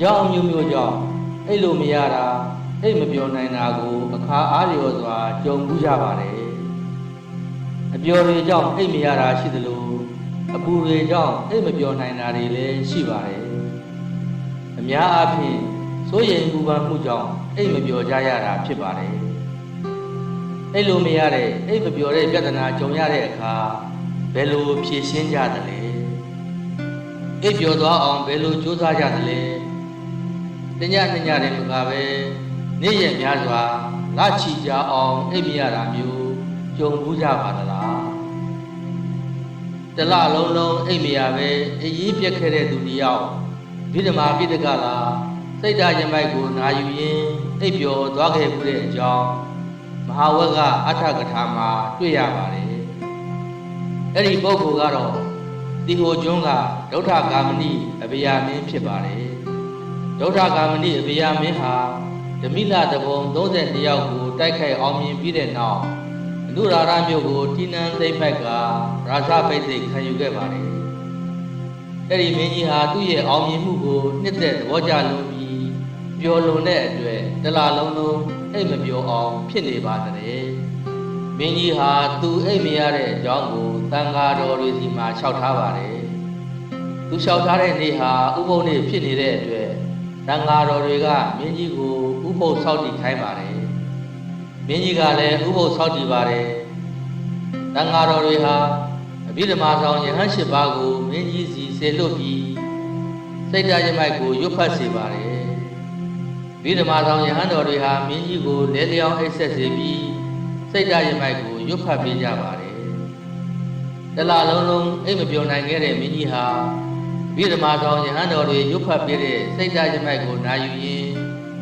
ကြောင်းအမျိုးမျိုးကြောင့်အဲ့လိုမရတာအဲ့မပြောနိုင်တာကိုအခါအားလျော်စွာကြုံမှုကြပါတယ်အပျော်တွေကြောင့်အိတ်မရတာရှိသလိုအပူတွေကြောင့်အိတ်မပြောနိုင်တာတွေလည်းရှိပါတယ်အများအားဖြင့်စိုးရိမ်ပူပန်မှုကြောင့်အိတ်မပြောကြရတာဖြစ်ပါတယ်အဲ့လိုမရတဲ့အိတ်မပြောတဲ့ပြဿနာကြုံရတဲ့အခါဘယ်လိုဖြေရှင်းကြသလဲအိတ်ပြောသွားအောင်ဘယ်လိုကြိုးစားကြသလဲ တညတညတည်းမကပဲနေ့ရက်များစွာလချီကြအောင်အိတ်မရတာမျိုးကြုံဘူးကြပါသလားတလလုံးလုံးအိတ်မရပဲအရေးပြက်ခဲ့တဲ့သူတယောက်ဗိဓမာပိတကလာစိတ်ဓာတ်ရမိုက်ကိုနာယူရင်းအိပ်ပျော်သွားခဲ့မှုတဲ့အကြောင်းမဟာဝက်ကအထကထာမှာတွေ့ရပါတယ်အဲ့ဒီပုဂ္ဂိုလ်ကတော့တိဟိုကျွန်းကဒုဋ္ဌကာမဏိအဗျာမင်းဖြစ်ပါတယ် ဒုဋ္ဌကာမဏိအဗျာမင်းဟာဓမိလတဘုံ32ယောက်ကိုတိုက်ခိုက်အောင်မြင်ပြီးတဲ့နောက်အနုရာရမြို့ကိုတိနန်းသိမ့်ပိုက်ကရာဇပိတ်သိခံယူခဲ့ပါတယ်အဲ့ဒီမင်းကြီးဟာသူ့ရဲ့အောင်မြင်မှုကိုနှစ်သက်သဘောကျလို့ပြီးပျော်လွန်တဲ့အတွက်တလလုံးလုံးအိတ်မပျော်အောင် ဖြစ်နေပါတယ်မင်းကြီးဟာသူအိတ်မရတဲ့အကြောင်းကိုတန်ဃာတော်တွေစီမှာလျှောက်ထားပါတယ်သူလျှောက်ထားတဲ့နေ့ဟာဥပုသ်နေ့ဖြစ်နေတဲ့အတွက် တန်ဃာတော်တွေကမင်းကြီးကိုဥပုသ်ဆောက်တည်ခိုင်းပါတယ်မင်းကြီးကလည်းဥပုသ်ဆောက်တည်ပါတယ်တန်ဃာတော်တွေဟာအဘိဓမ္မာဆောင်ယဟန်၈ပါးကိုမင်းကြီးစီဆေလွတ်ပြီးစိတ်ဓာတ်ရမိုက်ကိုရွတ်ဖတ်စေပါတယ်ဘိဓမ္မာဆောင်ယဟန်တော်တွေဟာမင်းကြီးကိုလဲလျောင်းအိတ်ဆက်စေပြီးစိတ်ဓာတ်ရမိုက်ကိုရွတ်ဖတ်ပေးကြပါတယ်တလလုံးလုံးအိတ်မပြောနိုင်ခဲ့တဲ့မင်းကြီးဟာ ဘိဓမ္မာဆောင်ယဟန်တော်တွေရွတ်ဖတ်ပေးတဲ့စိတ်ဓာတ်ရမိုက်ကိုနာယူရင်း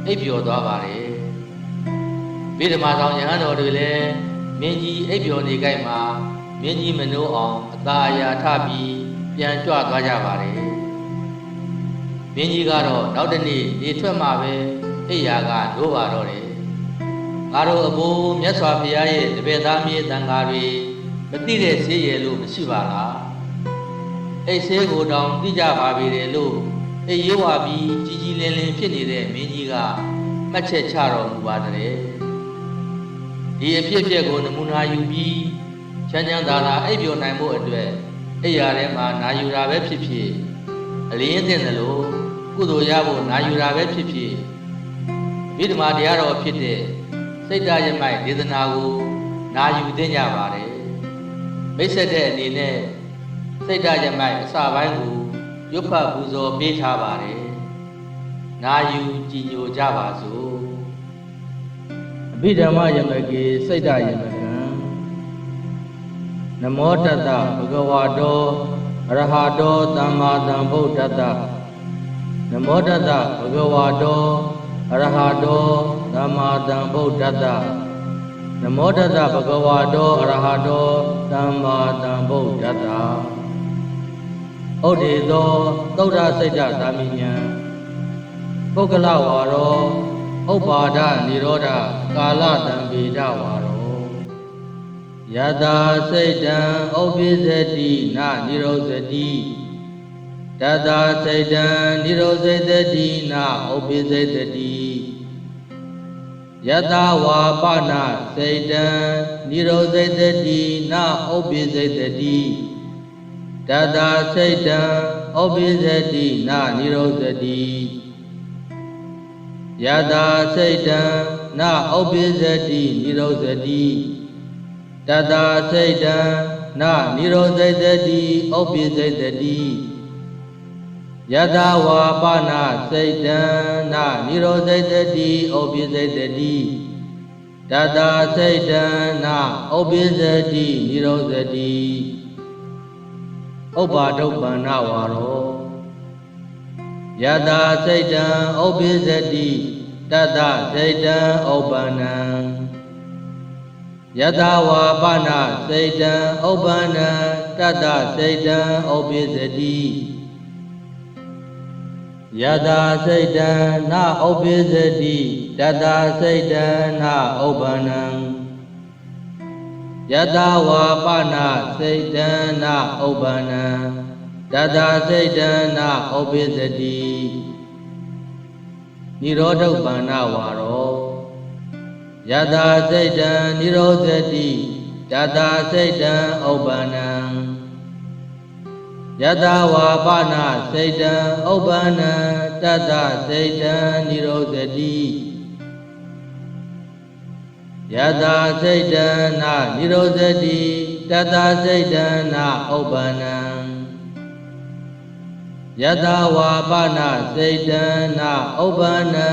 အိပ်ပျော်သွားပါတယ်ဘိဓမ္မာဆောင်ယဟန်တော်တွေလည်းမင်းကြီးအိပ်ပျော်နေကြမှာမင်းကြီးမနှိုးအောင်အသာအယာထပြီးပြန်ကြွသွားကြပါတယ်မင်းကြီးကတော့နောက်တနေ့နေထွက်မှပဲအိယာကဒိုးပါတော့တယ်ငါတို့အဘိုးမြတ်စွာဘုရားရဲ့တပည့်သားမြေတန်ဃာတွေမသိတဲ့ဈေးရလို့မရှိပါလား အိတ်ဆေးကိုတောင်သိကြပါပြီလေလို့အိရေးဝါပြီးကြီးကြီးလင်းလင်းဖြစ်နေတဲ့မင်းကြီးကမှတ်ချက်ချတော်မူပါတဲ့ဒီအဖြစ်အပျက်ကိုနမူနာယူပြီးချမ်းချမ်းသာသာအိပ်ပျော်နိုင်ဖို့အတွက်အိယာထဲမှာနာယူတာပဲဖြစ်ဖြစ်အလင်းသင့်တယ်လို့ကုသိုလ်ရဖို့နာယူတာပဲဖြစ်ဖြစ်မိဓမ္မာတရားတော်ဖြစ်တဲ့စိတ်ဓာတ်ရမိုက်ဒေသနာကိုနာယူသင့်ကြပါတယ်မိတ်ဆက်တဲ့အနေနဲ့ စိတ်ဓာတ်ရမိုက်အစပိုင်းကိုရွတ်ဖတ်ပူဇော်ပေးထားပါတယ်နာယူကြည်ညိုကြပါစို့အဘိဓမ္မယမကေစိတ်ဓာတ်ယမကံနမောတတဘဂဝါတောအရဟတောသမ္မာသမ္ဗုဒ္ဓတ္တနမောတတဘဂဝါတောအရဟတောသမ္မာသမ္ဗုဒ္ဓတ္တနမောတတဘဂဝါတောအရဟတောသမ္မာသမ္ဗုဒ္ဓတ္တ ဩဒေသောသုဒ္ဓစိတ်တသာမိညာပုဂ္ဂလဝါရောဥပ္ပါဒနိရောဓကာလတံပေဒဝါရောယတာစိတ်တံဥပ္ပိသတိနာနိရောဇတိတတာစိတ်တံနိရောဇတတိနာဥပ္ပိသတတိယတာဝါပနာစိတ်တံနိရောဇတတိနာဥပ္ပိသတတိ တတာစိတ်တံဩပိသတိနာနိရောဓတိယတာစိတ်တံနာဩပိသတိနိရောဓတိတတာစိတ်တံနာနိရောဓိတတိဩပိစိတ်တတိယတာဝါပနာစိတ်တံနာနိရောဓိတတိဩပိစိတ်တတိတတာစိတ်တံနာဩပိသတိနိရောဓတိ ဥပ္ပါဒုပ္ပန္နဝါရောယတာစိတ်တံဥပ္ပိသတိတတစိတ်တံဥပ္ပန္နံယတဝါပနစိတ်တံဥပ္ပန္နံတတစိတ်တံဥပ္ပိသတိယတာစိတ်တံနဥပ္ပိသတိတတစိတ်တံနဥပ္ပန္နံ ယတဝါပနစိတ်တံနဥပ္ပန္နံတတစိတ်တံနဥပ္ပိသတိယနိရောဓုပ္ပန္နဝါရောယတာစိတ်တံနိရောဓတိတတာစိတ်တံဥပ္ပန္နံယတဝါပနာစိတ်တံဥပ္ပန္နံတတစိတ်တံနိရောဓတိ ယတာစိတ်တံနာနိရောဓတိတတစိတ်တံနာဥပ္ပန္နံယတဝါပနာစိတ်တံနာဥပ္ပန္နံ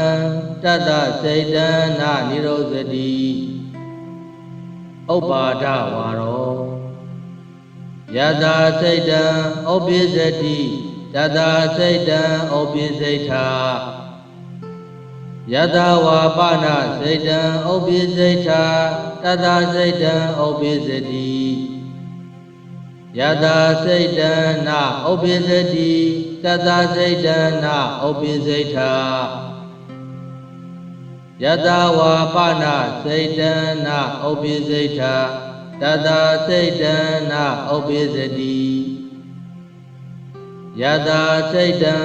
တတစိတ်တံနာနိရောဓတိဥပ္ပါဒဝါရောယတာစိတ်တံဥပ္ပိစတိတတစိတ်တံဥပ္ပိစိတ်ထာ ယတဝါပနာစိတ်တံဥပ္ပိစိတ်ထာတတစိတ်တံဥပ္ပိစတိယတာစိတ်တံနာဥပ္ပိစတိတတစိတ်တံနာဥပ္ပိစိတ်ထာယတဝါပနာစိတ်တံနာဥပ္ပိစိတ်ထာတတစိတ်တံနာဥပ္ပိစတိယတာစိတ်တံ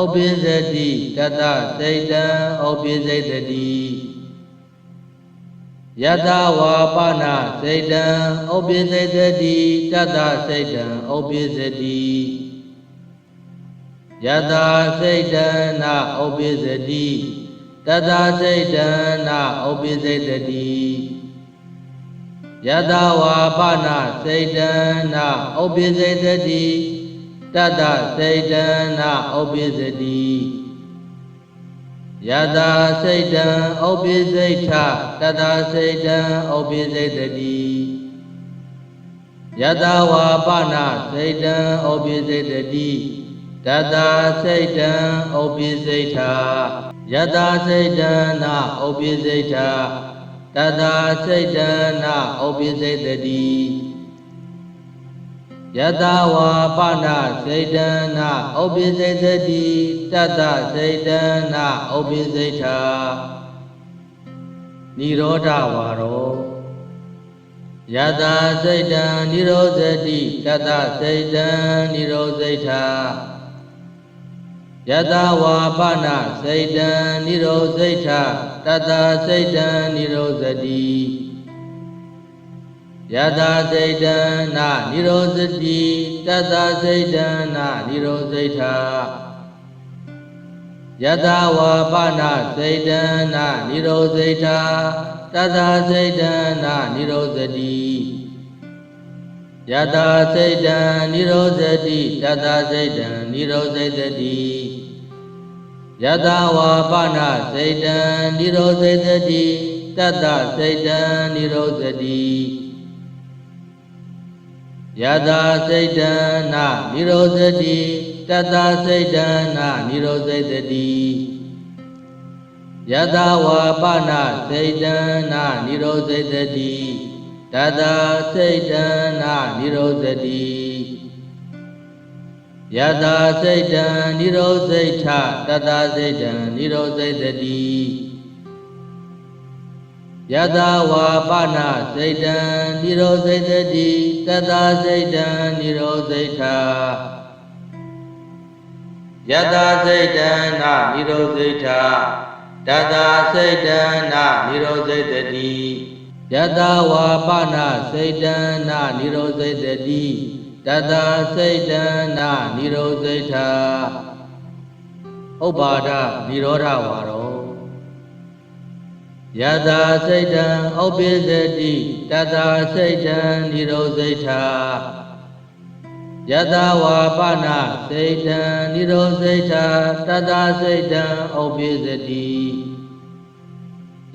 ဥပ္ပိစတိတတစိတ်တံဥပ္ပိစိတ်တိယတဝါပနာစိတ်တံဥပ္ပိစိတ်တိတတစိတ်တံဥပ္ပိစတိယတာစိတ်တံနာဥပ္ပိစတိတတစိတ်တံနာဥပ္ပိစိတ်တိယတဝါပနာစိတ်တံနာဥပ္ပိစိတ်တိ တတစိတ်တံနာဥပ္ပိစတိယတာစိတ်တံဥပ္ပိစိတ်ထတတစိတ်တံဥပ္ပိစိတ်တိယတဝါပနာစိတ်တံဥပ္ပိစိတ်တိတတစိတ်တံဥပ္ပိစိတ်ထာယတစိတ်တံနာဥပ္ပိစိတ်ထာတတစိတ်တံနာဥပ္ပိစိတ်တိ ယတဝါပနာစိတ်တံနာဥပ္ပိစိတ်တိတတစိတ်တံနာဥပ္ပိစိတ်ထာនិရောဓဝါရောယတစိတ်တံនិရောဓတိတတစိတ်တံនិရောဓိထာယတဝါပနာစိတ်တံនិရောဓိထာတတစိတ်တံនិရောဓတိ ယတာစိတ်တနာနိရောဇတိတတစိတ်တနာနိရောဇိဋ္ဌာယတာဝါပနာစိတ်တနာနိရောဇိဋ္ဌာတတစိတ်တနာနိရောဇတိယတာစိတ်တနိရောဇတိတတစိတ်တနိရောဇိတတိယတာဝါပနာစိတ်တနိရောဇိတတိတတစိတ်တနိရောဇတိ ယတာစိတ်တနာနိရောဇတိတတစိတ်တနာနိရောဇတတိယတာဝါပနာစိတ်တနာနိရောဇတတိတတစိတ်တနာနိရောဇတိယတာစိတ်တနိရောဇိဋ္ဌတတစိတ်တနိရောဇတတိ ယတဝါပနာစိတ်တံនិရောဓိတိတတစိတ်တံនិရောဓိထာယတစိတ်တံနာនិရောဓိထာတတစိတ်တံနာនិရောဓိတိယတဝါပနာစိတ်တံနာនិရောဓိတိတတစိတ်တံနာនិရောဓိထာဥပ္ပါဒនិရောဓဝါရော ယတာစိတ်တံဥပ္ပိစတိတတစိတ်တံនិရောဓိထာယတဝါပနာစိတ်တံនិရောဓိထာတတစိတ်တံဥပ္ပိစတိ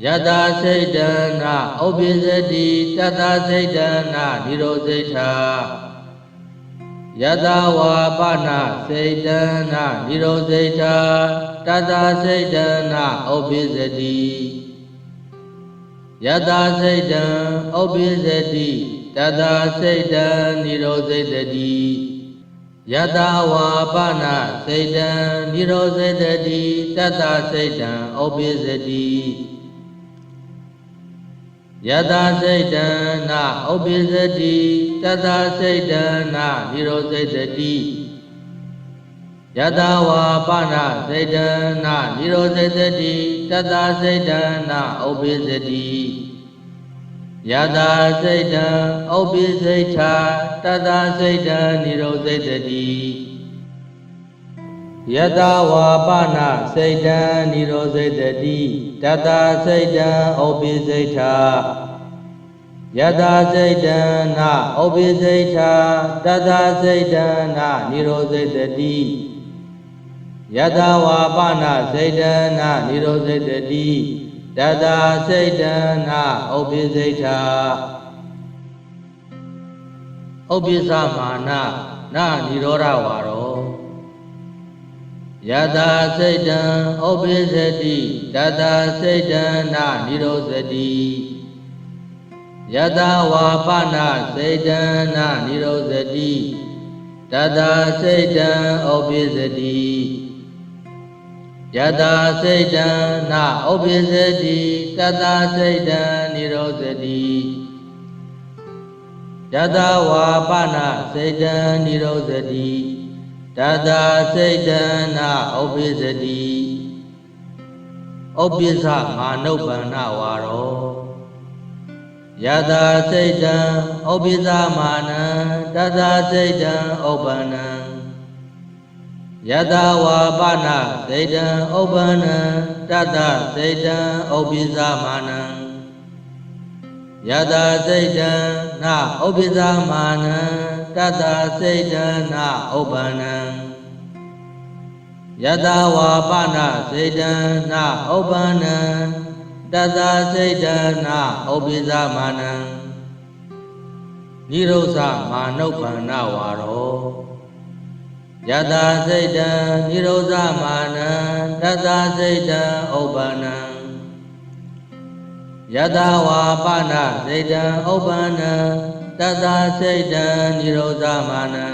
ယတာစိတ်တံနာဥပ္ပိစတိတတစိတ်တံနာនិရောဓိထာယတဝါပနာစိတ်တံနာនិရောဓိထာတတစိတ်တံနာဥပ္ပိစတိ ယတာစိတ်တံဥပ္ပိစတိတတစိတ်တံនិရောဓိတိယတဝါပနာစိတ်တံនិရောဓိတိတတစိတ်တံဥပ္ပိစတိယတာစိတ်တံနာဥပ္ပိစတိတတစိတ်တံနာនិရောဓိတိယ ယတဝါပနာစေတနာនិရောဇေတတိတတစေတနာဥပ္ပိစတိယတာစိတ်တံဥပ္ပိစိတ်ထာတတစိတ်တံនិရောဇေတတိယတဝါပနာစိတ်တံនិရောဇေတတိတတစိတ်တံဥပ္ပိစိတ်ထာယတာစိတ်တံနာဥပ္ပိစိတ်ထာတတစိတ်တံနာនិရောဇေတတိ ယတဝါပနာစေတနာနိရောစေတတိတတာစေတနာဥပ္ပိစေတာဥပ္ပိသမာနနာနိရောဓဝါရောယတာစေတံဥပ္ပိစေတိတတာစေတနာနိရောစေတိယတဝါပနာစေတနာနိရောစေတိတတာစေတံဥပ္ပိစေတိ ယတာစိတ်တံနာဥပ္ပိစတိတတစိတ်တံនិရောဇတိယတဝါပနာစိတ်တံនិရောဇတိတတစိတ်တံနာဥပ္ပိစတိဥပ္ပိသမာနုပ္ပန္နဝါရောယတာစိတ်တံဥပ္ပိသမာနံတတစိတ်တံဥပ္ပန္နံ ယတဝါပနာစိတ်တံဥပ္ပန္နံတတစိတ်တံဥပ္ပိသမာနံယတစိတ်တံနာဥပ္ပိသမာနံတတစိတ်တံနာဥပ္ပန္နံယတဝါပနာစိတ်တံနာဥပ္ပန္နံတတစိတ်တံနာဥပ္ပိသမာနံနိရောဓမာနုပ္ပန္နဝါရော ယတစိတ်တံနိရောဓမာနံတတစိတ်တံဥပ္ပန္နံယတဝါပနာစိတ်တံဥပ္ပန္နံတတစိတ်တံនិရောဓမာနံ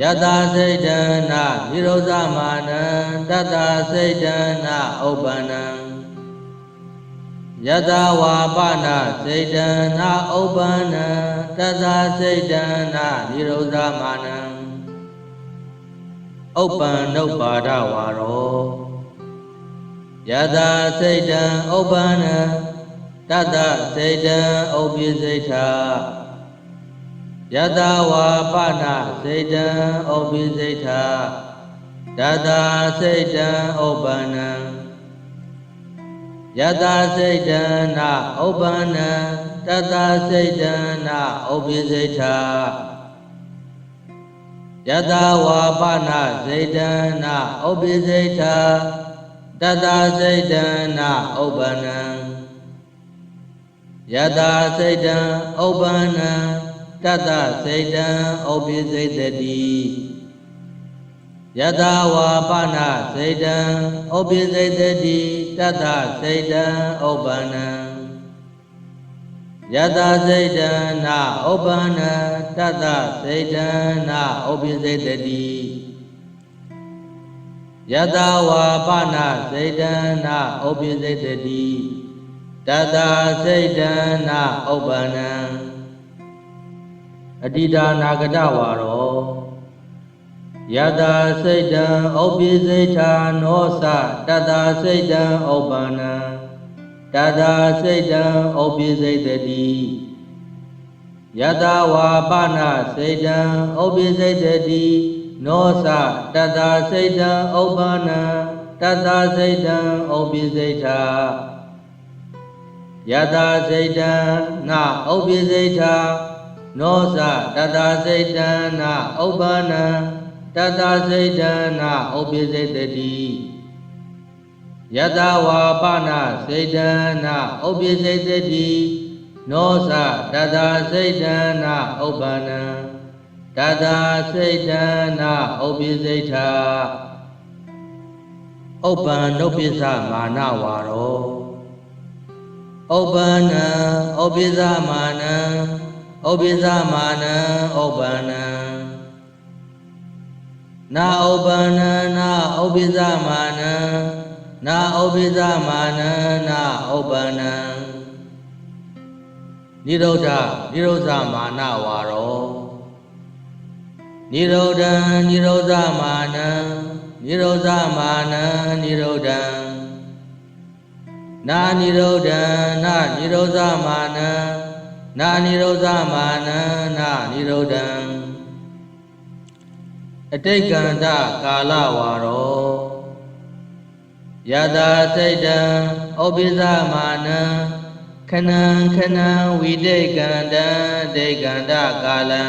ယတစိတ်တံနာនិရောဓမာနံတတစိတ်တံနာဥပ္ပန္နံ ယတဝါပနာစိတ်တံနာဥပ္ပန္နံတတစိတ်တံနာនិရောဓမာနံဥပ္ပန္နုပါဒဝါရောယတစိတ်တံဥပ္ပန္နံတတစိတ်တံဥပ္ပိစိတ်ထာယတဝါပနာစိတ်တံဥပ္ပိစိတ်ထာတတစိတ်တံဥပ္ပန္နံ ယတစိတ်တံနာဥပ္ပန္နံတတစိတ်တံနာဥပ္ပိစိတ်ထာယတဝါပနာစိတ်တံနာဥပ္ပိစိတ်ထာတတစိတ်တံနာဥပ္ပန္နံယတာစိတ်တံဥပ္ပန္နံတတစိတ်တံဥပ္ပိစိတ်တတိ ယတာဝါပနာစိတ်တံဥပ္ပိစိတ်တတိတတစိတ်တံဥပ္ပန္နံယတာစိတ်တံနာဥပ္ပန္နံတတစိတ်တံနာဥပ္ပိစိတ်တတိယတာဝါပနာစိတ်တံနာဥပ္ပိစိတ်တတိတတစိတ်တနာဥပ္ပန္နံအတိဒါနာဂတဝါရော ယတစိတ်တံဥပ္ပိစိတ်ထာနောသတတစိတ်တံဥပ္ပန္နံတတစိတ်တံဥပ္ပိစိတ်တတိယတဝါပနာစိတ်တံဥပ္ပိစိတ်တတိနောသတတစိတ်တံဥပ္ပန္နံတတစိတ်တံဥပ္ပိစိတ်ထာယတာစိတ်တံနာဥပ္ပိစိတ်ထာနောသတတစိတ်တံနာဥပ္ပန္နံ တတစိတ်တံနာဥပ္ပိစိတ်တတိယတဝါပနာစိတ်တံနာဥပ္ပိစိတ်တတိနောသတတစိတ်တံနာဥပ္ပန္နံတတစိတ်တံနာဥပ္ပိစိတ်ထာဥပ္ပန္နုပ္ပိသမာနဝါရောဥပ္ပန္နံဥပ္ပိသမာနံဥပ္ပိသမာနံဥပ္ပန္နံ နာဥပနနာဥပိသမာနံနာဥပိသမာနံနာဥပနံနိရုဒ္ဓနိရုဒ္ဓမာနဝါရောနိရုဒ္ဓံနိရုဒ္ဓမာနံနိရုဒ္ဓမာနံနိရုဒ္ဓံနာနိရုဒ္ဓံနာနိရုဒ္ဓမာနံနာနိရုဒ္ဓမာနံနာနိရုဒ္ဓံ အတိတ်ကန္တကာလဝါရောယတာစိတ်တံဩပိသမာနံခဏံခဏံဝိတိတ်ကန္တံဒိတ်ကန္တကာလံ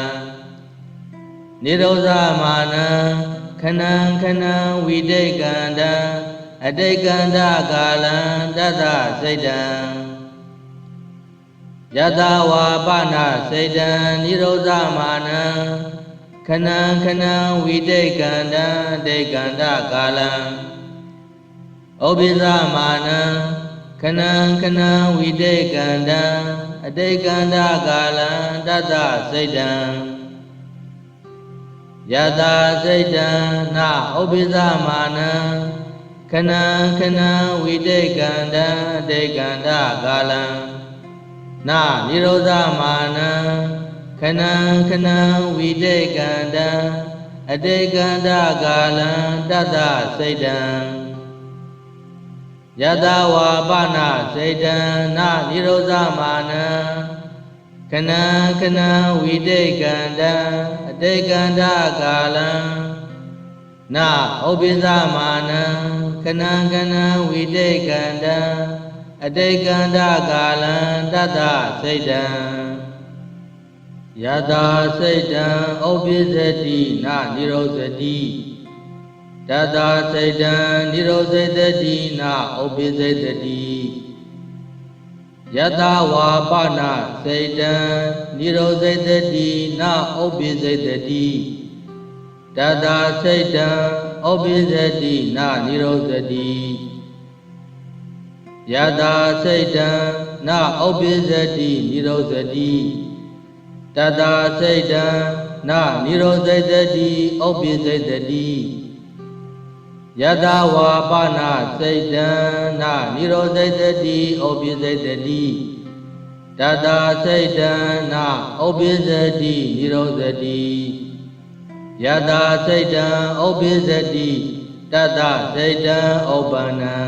နိရောဓမာနံခဏံခဏံဝိတိတ်ကန္တံအတိတ်ကန္တကာလံတတစိတ်တံယတဝါပနာစိတ်တံနိရောဓမာနံ ခဏခဏဝိတိတ်ကန္တတိတ်ကန္တကာလံဩပိသမာနံခဏခဏဝိတိတ်ကန္တအတိတ်ကန္တကာလံတတစိတ်တံယတာစိတ်တံနာဩပိသမာနံခဏခဏဝိတိတ်ကန္တတိတ်ကန္တကာလံနာနိရောဓမာနံ ခဏခဏဝိတေကန္တံအတေကန္တကာလံတတစိတ်တံယတဝါပနာစိတ်တံနနိရောဓမာနံခဏခဏဝိတေကန္တံအတေကန္တကာလံနဥပိသမာနံခဏခဏဝိတေကန္တံအတေကန္တကာလံတတစိတ်တံ ယတာစိတ်တံဥပ္ပိသတိနာနိရောဇတိတတာစိတ်တံနိရောဇတတိနာဥပ္ပိစိတ်တိယတဝါပနာစိတ်တံနိရောဇတတိနာဥပ္ပိစိတ်တိတတာစိတ်တံဥပ္ပိသတိနာနိရောဇတိယတာစိတ်တံနာဥပ္ပိသတိနိရောဇတိ တတာစိတ်တံနာနိရောစိတ်တတိဥပ္ပိစိတ်တတိယတဝါပနာစိတ်တံနာနိရောစိတ်တတိဥပ္ပိစိတ်တတိတတာစိတ်တံနာဥပ္ပိစိတ်တိနိရောစိတ်တိယတာစိတ်တံဥပ္ပိစတိတတစိတ်တံဥပ္ပန္နံ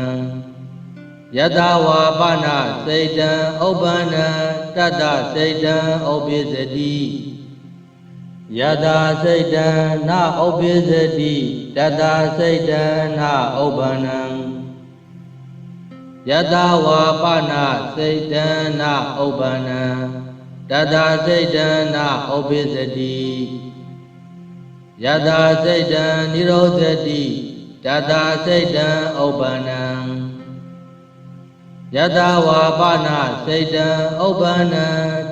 ယတာဝါပနာစိတ်တံဥပ္ပန္နံ တတ္တစိတ်တံဥပ္ပိသတိယတာစိတ်တံနာဥပ္ပိသတိတတစိတ်တံနာဥပ္ပန္နံယတာဝါပနာစိတ်တံနာဥပ္ပန္နံတတစိတ်တံနာဥပ္ပိသတိယတာစိတ်တံនិရောဓတိတတစိတ်တံဥပ္ပန္နံ ယတဝါပနာစေတံဥပ္ပန္န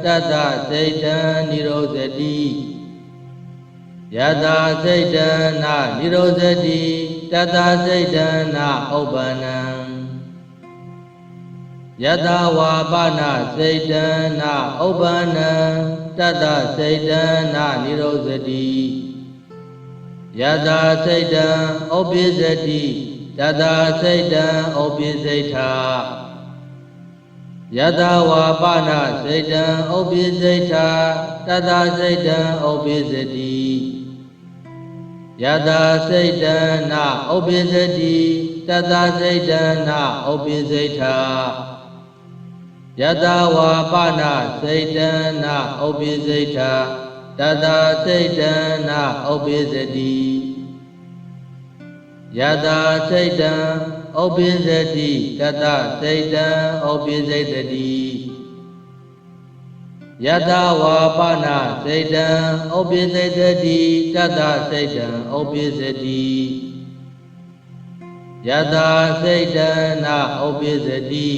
တတ္တစေတံនិရောဇတိယတစေတံနာនិရောဇတိတတ္တစေတံနာဥပ္ပန္နယတဝါပနာစေတံနာဥပ္ပန္နတတ္တစေတံနာនិရောဇတိယတစေတံဥပ္ပိစတိတတ္တစေတံဥပ္ပိစိဋ္ဌာ ယတဝါပနာစိတ်တံဥပ္ပိစိတ်ထာတတစိတ်တံဥပ္ပိစတိယတစိတ်တနာဥပ္ပိစတိတတစိတ်တနာဥပ္ပိစိတ်ထာယတဝါပနာစိတ်တနာဥပ္ပိစိတ်ထာတတစိတ်တနာဥပ္ပိစတိယတစိတ်တံ ဥပ္ပိသတိတတစိတ်တံဥပ္ပိစိတ်တိယတဝါပနာစိတ်တံဥပ္ပိစိတ်တိတတစိတ်တံဥပ္ပိစိတ်တိယတစိတ်တနာဥပ္ပိစိတ်တိ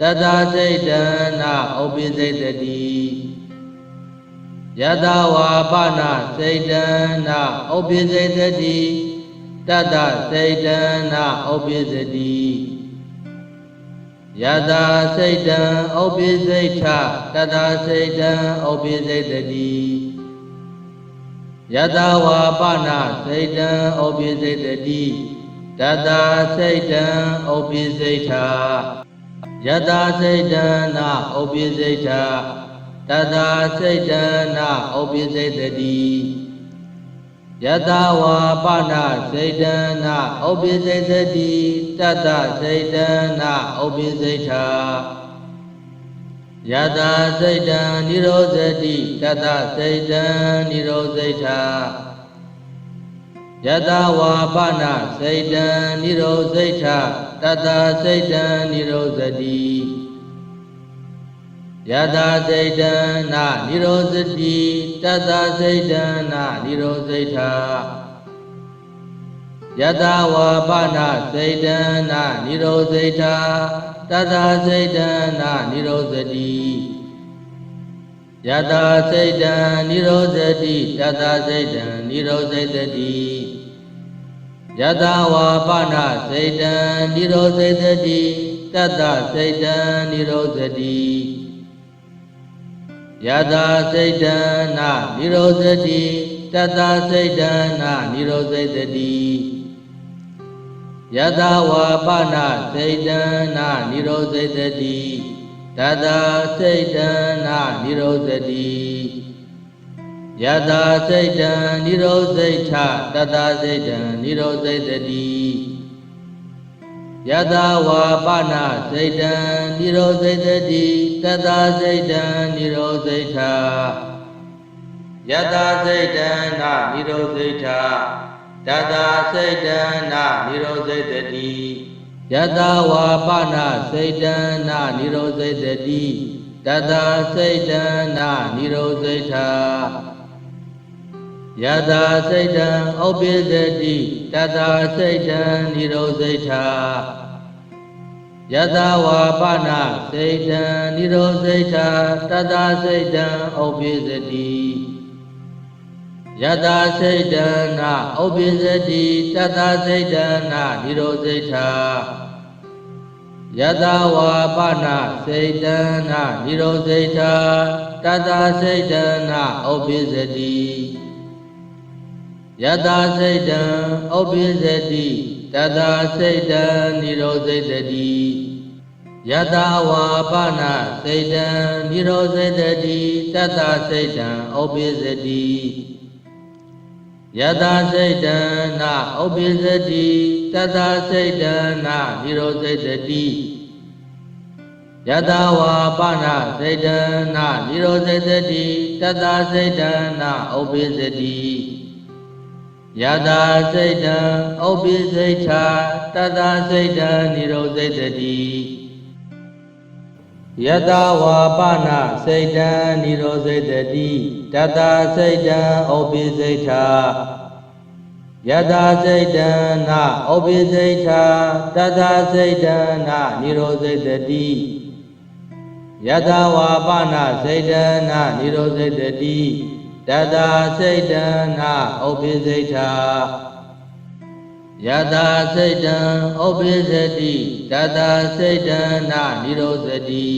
တတစိတ်တနာဥပ္ပိစိတ်တိယတဝါပနာစိတ်တနာဥပ္ပိစိတ်တိ တတစေတနာဥပ္ပိသတိယတာစေတံဥပ္ပိစိတ်ထတတစေတံဥပ္ပိစိတ်တိယတာဝါပနာစေတံဥပ္ပိစိတ်တိတတစေတံဥပ္ပိစိတ်ထယတာစေတနာဥပ္ပိစိတ်ထတတစေတနာဥပ္ပိစိတ်တိ ယတဝါပနာစေတနာဥပ္ပိစိတ်သတိတတ္တစေတနာဥပ္ပိစိတ်ထာယတာစိတ်တံនិရောဇတိတတ္တစိတ်တံនិရောဇိတ်ထာယတဝါပနာစေတံនិရောဇိတ်ထာတတ္တစိတ်တံនិရောဇတိ ယတာစိတ်တနာနိရောဇတိတတစိတ်တနာနိရောဇိဋ္ဌာယတာဝါပနာစိတ်တနာနိရောဇိဋ္ဌာတတစိတ်တနာနိရောဇတိယတာစိတ်တနိရောဇတိတတစိတ်တနိရောဇိတတိယတာဝါပနာစိတ်တနိရောဇိတတိတတစိတ်တနိရောဇတိ ယတာစိတ်တနာနိရောဇတိတတစိတ်တနာနိရောဇတိတိယတာဝါပနာစိတ်တနာနိရောဇတိတိတတစိတ်တနာနိရောဇတိယတာစိတ်တံနိရောဇိဋ္ဌတတစိတ်တံနိရောဇိတတိ ယတဝါပနာစိတ်တံនិရောဇိတတိတတစိတ်တံនិရောဇိထယတစိတ်တံနာនិရောဇိထတတစိတ်တံနာនិရောဇိတတိယတဝါပနာစိတ်တံနာនិရောဇိတတိတတစိတ်တံနာនិရောဇိထာ ယတစိတ်တံဥပ္ပိသတိတတစိတ်တံនិရောဇိထာယတဝါပနာစိတ်တံនិရောဇိထာတတစိတ်တံဥပ္ပိသတိယတစိတ်တနာဥပ္ပိသတိတတစိတ်တနာនិရောဇိထာယတဝါပနာစိတ်တနာនិရောဇိထာတတစိတ်တနာဥပ္ပိသတိ ယတာစိတ်တံဩပိစတိတတာစိတ်တံនិရောစိတ်တိယတာဝါပနာစိတ်တံនិရောစိတ်တိတတာစိတ်တံဩပိစတိယတာစိတ်တနာဥပိသတိတတာစိတ်တနာနိရောစိတ်တိယတာဝါပနာစိတ်တနာနိရောစိတ်တိတတာစိတ်တနာဥပိသတိ ယတစိတ်တဥပ္ပိစိတ်ထာတတစိတ်တនិရောဇိတတိယတဝါပနာစိတ်တံនិရောဇိတတိတတစိတ်တံဥပ္ပိစိတ်ထာယတစိတ်တံနာဥပ္ပိစိတ်ထာတတစိတ်တံနာនិရောဇိတတိယတဝါပနာစိတ်တံနာនិရောဇိတတိတ တတာစိတ်တနာဥပိစိတ်ထာယတာစိတ်တံဥပိစတိတတာစိတ်တနာနိရောဓတိ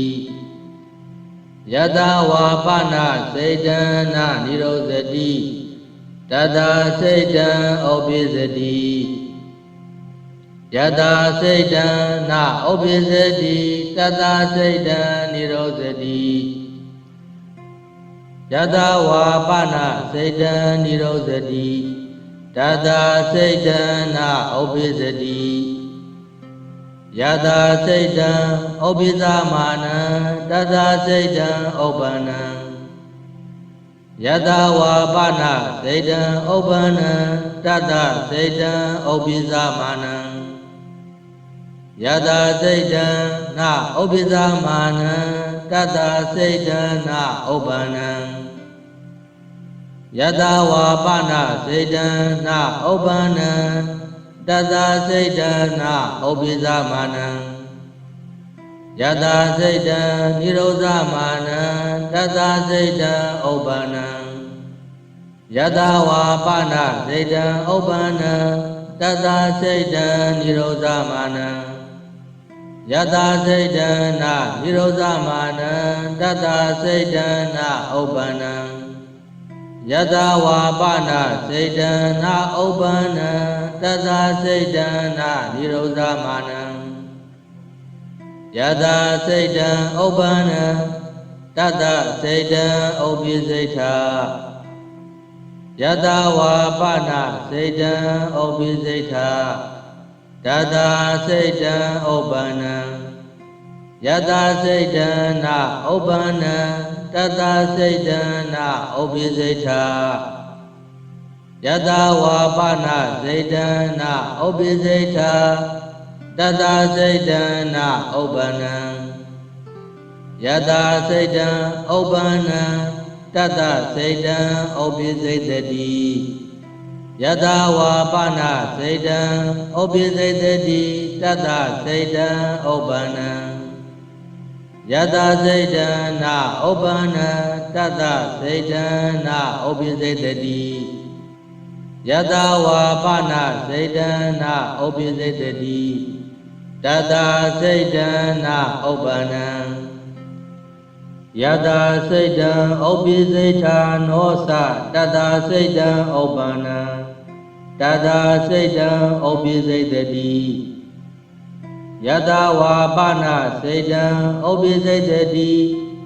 ယတာဝါပနာစိတ်တနာနိရောဓတိတတာစိတ်တံဥပိစတိယတာစိတ်တနာဥပိစတိတတာစိတ်တနိရောဓတိ ယတဝါပနာစိတ်တံនិရောဇတိတတစိတ်တံနာဥပ္ပိသတိယတစိတ်တံဥပ္ပိသမာနံတတစိတ်တံဥပ္ပန္နံယတဝါပနာစိတ်တံဥပ္ပန္နံတတစိတ်တံဥပ္ပိသမာနံယတစိတ်တံနာဥပ္ပိသမာနံ တတစိတ်တံနာဥပ္ပန္နံယတဝါပနာစိတ်တနာဥပ္ပန္နံတတစိတ်တနာဥပ္ပိသမနံယတစိတ်တនិရောဓမာနံတတစိတ်တဥပ္ပန္နံယတဝါပနာစိတ်တဥပ္ပန္နံတတစိတ်တនិရောဓမာနံ ယတစိတ်တနာនិရောဓမာနံတတစိတ်တနာဥပ္ပန္နံယတဝါပနာစေတနာဥပ္ပန္နတသစေတနာនិရောဓမာနံယတစေတံဥပ္ပန္နတတစေတံဥပ္ပိစိတ်ထာယယတဝါပနာစေတံဩပိစိတ်ထာ တတာစိတ်တံဩပန္နံယတစိတ်တံနာဩပန္နံတတာစိတ်တံနာဩပိစိတ်ထာယတဝါပနာစေတံနာဩပိစိတ်ထာတတာစိတ်တံနာဩပန္နံယတစိတ်တံဩပန္နံတတစိတ်တံဩပိစိတ်တိ ယတဝါပနာစိတ်တံဩပိစိတ်တိတတစိတ်တံဩပန္နံယတစိတ်တံနာဩပန္နံတတစိတ်တံနာဩပိစိတ်တိယတဝါပနာစိတ်တံနာဩပိစိတ်တိတတစိတ်တံနာဩပန္နံယတာစိတ်တံဩပိစိတ်ထာနောသတတစိတ်တံဩပန္နံ တတစိတ်တံဩပိစိတ်တိယတဝါပနာစိတ်တံဩပိစိတ်တိ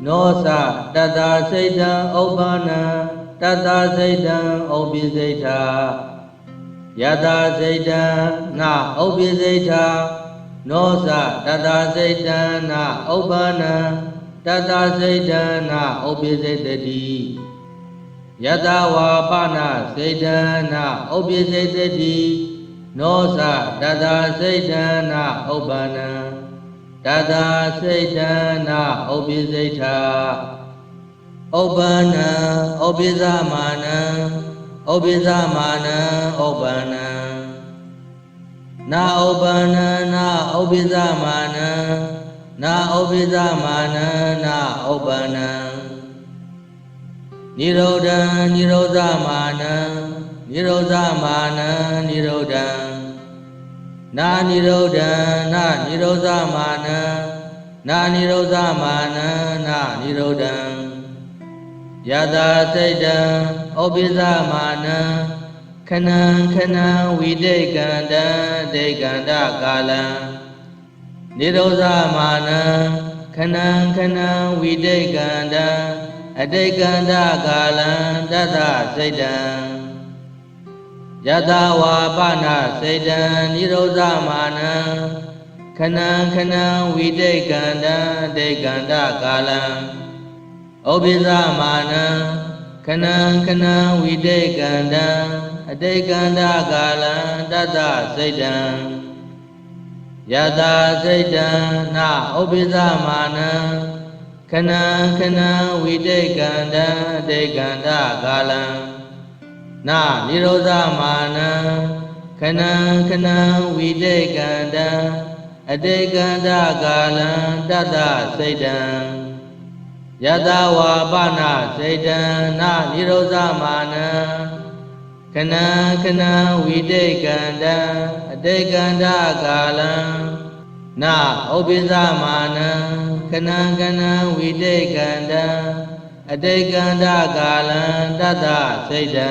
နောသတတစိတ်တံဩပန္နံတတစိတ်တံဩပိစိတ်ထာယတစိတ်တံနာဩပိစိတ်ထာနောသတတစိတ်တံနာဩပန္နံတတစိတ်တနာဥပိစိတ်တိ ယတဝါပနာစိတ်တနာဥပိစိတ်တိနောသတတစိတ်တနာဥပ္ပန္နံတတစိတ်တနာဥပိစိတ်ထာဥပ္ပန္နံဥပိသမာနံဥပိသမာနံဥပ္ပန္နံနာဥပ္ပန္နနာဥပိသမာနံနာဩပိသမနနာဩပနံ နိရောဓံနိရောဓမာနံနိရောဓမာနံနိရောဓံနာနိရောဓံနာနိရောဓမာနံနာနိရောဓမာနံနာနိရောဓံယတာစိတ်တံဩပိသမနံခဏံခဏံဝိတေကံတံဒေကန္တကာလံနိရောဓမာနံခဏံခဏံဝိတိတ်ကန္တံ အတိတ်ကန္တကာလံတတစိတ်တံယတဝါပနာစိတ်တံနိရောဓမာနံခဏံခဏံဝိတိတ်ကန္တံအတိတ်ကန္တကာလံဩပိသမာနံခဏံခဏံဝိတိတ်ကန္တံအတိတ်ကန္တကာလံတတစိတ်တံယတာစိတ်တံနာဥပိသမာနံ ခဏံခဏံဝိတိတ်ကန္တံတေကန္တကာလံနာនិရောဓမာနံခဏံခဏံဝိတိတ်ကန္တံအတေကန္တကာလံတတစိတ်တံယတဝါပနာစိတ်တံနာនិရောဓမာနံခဏခဏဝိတိတ်ကန္တံအတိတ်ကန္တကာလံနာဥပိသမာနံ ခဏခဏဝိတိတ်ကန္တံအတိတ်ကန္တကာလံတတစိတ်တံ